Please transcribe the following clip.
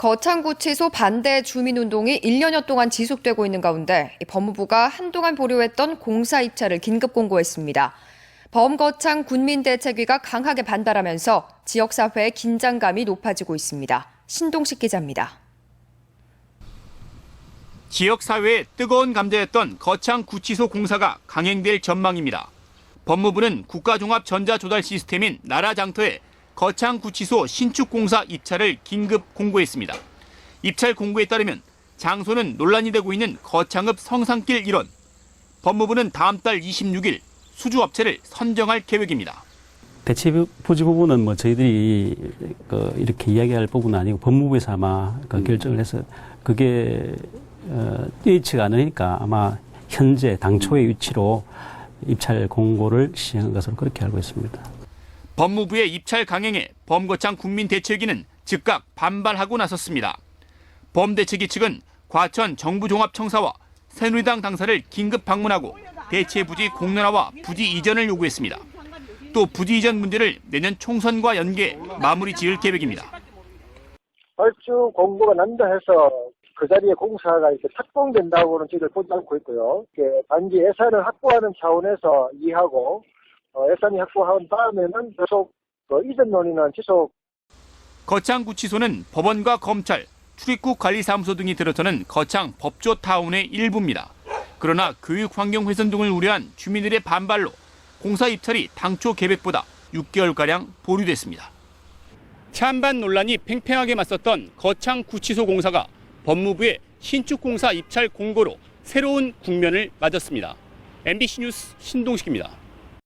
거창구치소 반대 주민운동이 1년여 동안 지속되고 있는 가운데 이 법무부가 한동안 보류했던 공사 입찰을 긴급 공고했습니다. 범거창 군민대책위가 강하게 반발하면서 지역사회의 긴장감이 높아지고 있습니다. 신동식 기자입니다. 지역 사회에 뜨거운 감자였던 거창 구치소 공사가 강행될 전망입니다. 법무부는 국가종합전자조달 시스템인 나라장터에 거창 구치소 신축 공사 입찰을 긴급 공고했습니다. 입찰 공고에 따르면 장소는 논란이 되고 있는 거창읍 성산길 1원. 법무부는 다음 달 26일 수주업체를 선정할 계획입니다. 대체 부지 부분은 뭐 저희들이 그 이렇게 이야기할 부분은 아니고 법무부에서 아마 그 결정을 해서 그게 어, 여의치가 않으니까 아마 현재 당초의 위치로 입찰 공고를 시행한 것으로 그렇게 알고 있습니다. 법무부의 입찰 강행에 범거창 국민대책위는 즉각 반발하고 나섰습니다. 범대책위 측은 과천 정부종합청사와 새누리당 당사를 긴급 방문하고 대체 부지 공론화와 부지 이전을 요구했습니다. 또 부지 이전 문제를 내년 총선과 연계 마무리 지을 계획입니다. 얼추 공고가 난다 해서 그 자리에 공사가 이렇게 착공된다고는 저희들 보지 않고 있고요. 단지 예산을 확보하는 차원에서 이해하고 어, 예산이 확보한 다음에는 계속 그 이전 논의는 지속 거창구치소는 법원과 검찰, 출입국 관리사무소 등이 들어서는 거창 법조타운의 일부입니다. 그러나 교육 환경 훼손 등을 우려한 주민들의 반발로 공사 입찰이 당초 계획보다 6개월가량 보류됐습니다. 찬반 논란이 팽팽하게 맞섰던 거창 구치소 공사가 법무부의 신축 공사 입찰 공고로 새로운 국면을 맞았습니다. MBC 뉴스 신동식입니다.